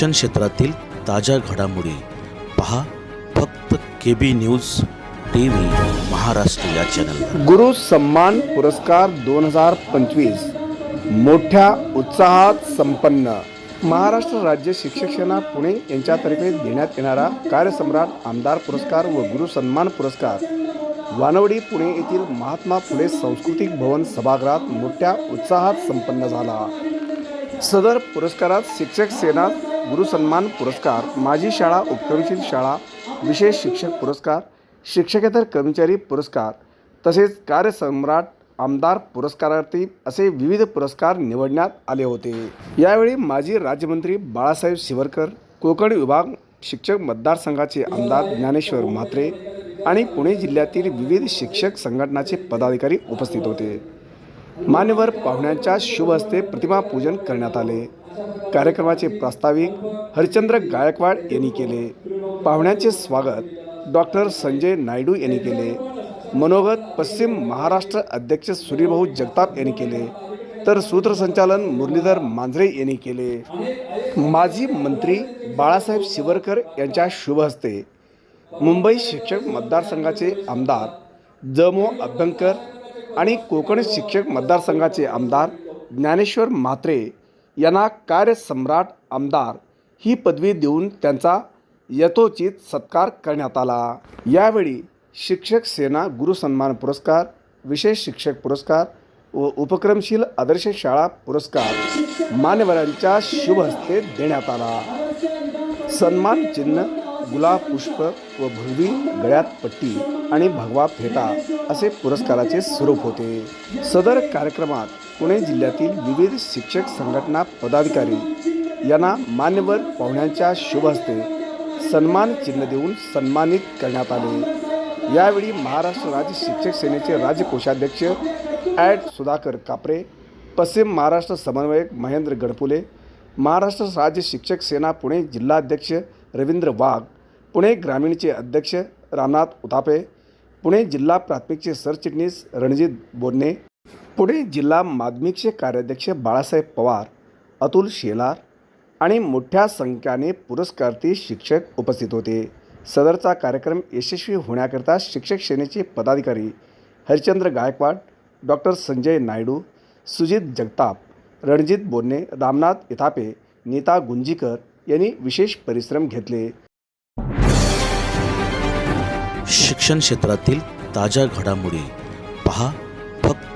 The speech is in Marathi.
शिक्षण क्षेत्रातील ताज्या घडामोडी पहा फक्त K B news T V Maharashtra या चॅनल गुरु सन्मान पुरस्कार दोन हजार पंचवीस. मोठ्या उत्साहात संपन्न. महाराष्ट्र राज्य शिक्षक सेना पुणे यांच्यातर्फे देण्यात येणारा कार्यसम्राट आमदार पुरस्कार व गुरु सन्मान पुरस्कार. वानवडी पुणे येथील महात्मा फुले सांस्कृतिक भवन सभागृहात मोठ्या उत्साहात संपन्न झाला. सदर पुरस्कारात शिक्षक सेना गुरु सन्मान पुरस्कार माझी शाळा उपक्रमशील शाळा विशेष शिक्षक पुरस्कार शिक्षकेतर कर्मचारी पुरस्कार तसेच कार्यसम्राट आमदार पुरस्कारार्थी असे विविध पुरस्कार निवडण्यात आले होते. यावेळी माजी राज्यमंत्री बाळासाहेब शिवरकर कोकण विभाग शिक्षक मतदारसंघाचे आमदार ज्ञानेश्वर म्हात्रे आणि पुणे जिल्ह्यातील विविध शिक्षक संघटनाचे पदाधिकारी उपस्थित होते. मान्यवर पाहुण्यांच्या शुभ हस्ते प्रतिमा पूजन करण्यात आले. कार्यक्रमाचे प्रास्ताविक हरिचंद्र गायकवाड यांनी केले. पाहुण्यांचे स्वागत डॉक्टर संजय नायडू यांनी केले. मनोगत पश्चिम महाराष्ट्र अध्यक्ष सूर्यभाऊ जगताप यांनी केले. तर सूत्रसंचालन मुरलीधर मांजरे यांनी केले. माजी मंत्री बाळासाहेब शिवरकर यांच्या शुभ हस्ते मुंबई शिक्षक मतदारसंघाचे आमदार जमो अभ्यंकर आणि कोकण शिक्षक मतदारसंघाचे आमदार ज्ञानेश्वर म्हात्रे यांना कार्यसम्राट आमदार ही पदवी देऊन त्यांचा यथोचित सत्कार करण्यात आला. यावेळी शिक्षक सेना गुरुसन्मान पुरस्कार विशेष शिक्षक पुरस्कार व उपक्रमशील आदर्श शाळा पुरस्कार मान्यवरांच्या शुभहस्ते देण्यात आला. सन्मान चिन्ह गुलाब पुष्प व भगवी गळ्यात पट्टी आणि भगवा फेटा असे पुरस्काराचे स्वरूप होते. सदर कार्यक्रमात पुणे जिल्ह्यातील विविध शिक्षक संघटना पदाधिकारी यांना मान्यवर पाहुण्यांच्या शुभ हस्ते सन्मान चिन्ह देऊन सन्मानित करण्यात आले. यावेळी महाराष्ट्र राज्य शिक्षक सेनेचे राज्य कोषाध्यक्ष ॲड सुधाकर कापरे पश्चिम महाराष्ट्र समन्वयक महेंद्र गडपुले महाराष्ट्र राज्य शिक्षक सेना पुणे जिल्हाध्यक्ष रवींद्र वाघ पुणे ग्रामीणचे अध्यक्ष रामनाथ उतापे पुणे जिल्हा प्राथमिकचे सरचिटणीस रणजित बोडणे पुणे जिल्हा माध्यमिकचे कार्याध्यक्ष बाळासाहेब पवार अतुल शेलार आणि मोठ्या संख्याने पुरस्कार्थी शिक्षक उपस्थित होते. सदरचा कार्यक्रम यशस्वी होण्याकरता शिक्षक सेनेचे पदाधिकारी हरिचंद्र गायकवाड डॉक्टर संजय नायडू सुजित जगताप रणजित बोन्ने रामनाथ इथापे नीता गुंजीकर यांनी विशेष परिश्रम घेतले. शिक्षण क्षेत्रातील ताज्या घडामोडी पहा.